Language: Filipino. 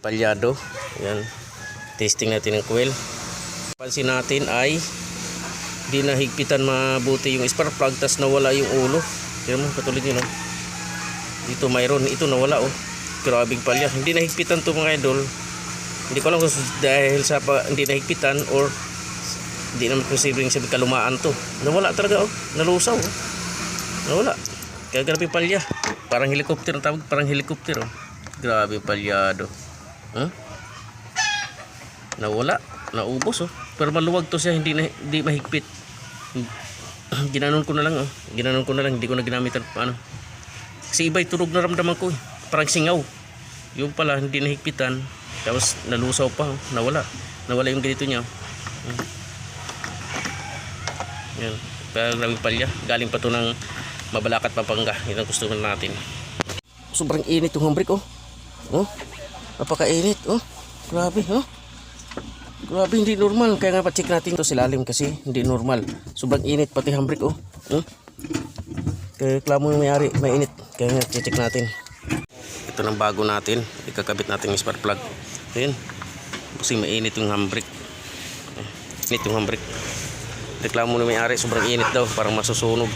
palyado. Yan. Testing natin ng coil. Pansin natin ay di nahigpitan mabuti yung spark plug tas nawala yung ulo. Tignan mo katulad yun oh. Dito mayroon, ito nawala oh. Grabing palya. Hindi nahigpitan to mga idol. Hindi ko alam kung dahil sa pa, hindi nahigpitan or hindi naman posibleng sabi kalumaan to. Nawala talaga oh. Nalusaw oh. Nawala. Kaya grabe palya. Parang helicopter ang tawag, parang helicopter oh. Grabe palyado. Huh? Nawala, naubos oh. Pero maluwag to siya, hindi na, hindi mahigpit. Ginanon ko na lang oh. Ginanon ko na lang, hindi ko na ginamit ano. Kasi iba'y turog na ramdaman ko eh. Parang singaw. Yung pala, hindi nahigpitan. Tapos nalusaw pa, oh. nawala. Nawala yung ganito niya. oh. Yan. Grabe palya. Galing pa to ng Mabalakat, Pampanga. Yan ang gusto natin. Sobrang init yung humbrick oh. Oh. Napakainit oh. Grabe oh. Grabe hindi normal. Kaya nga pa-check natin to silalim kasi hindi normal. Sobrang init pati humbrick oh. Hmm? Kaya reklamo yung may-ari, mainit. Kaya nga check natin. Ito ng bago natin. Ikakabit natin yung spark plug. Ayan. Kasi mainit yung handbrake. Eh, Init yung handbrake. Reklamo ng may-ari, sobrang init daw. Parang masusunog.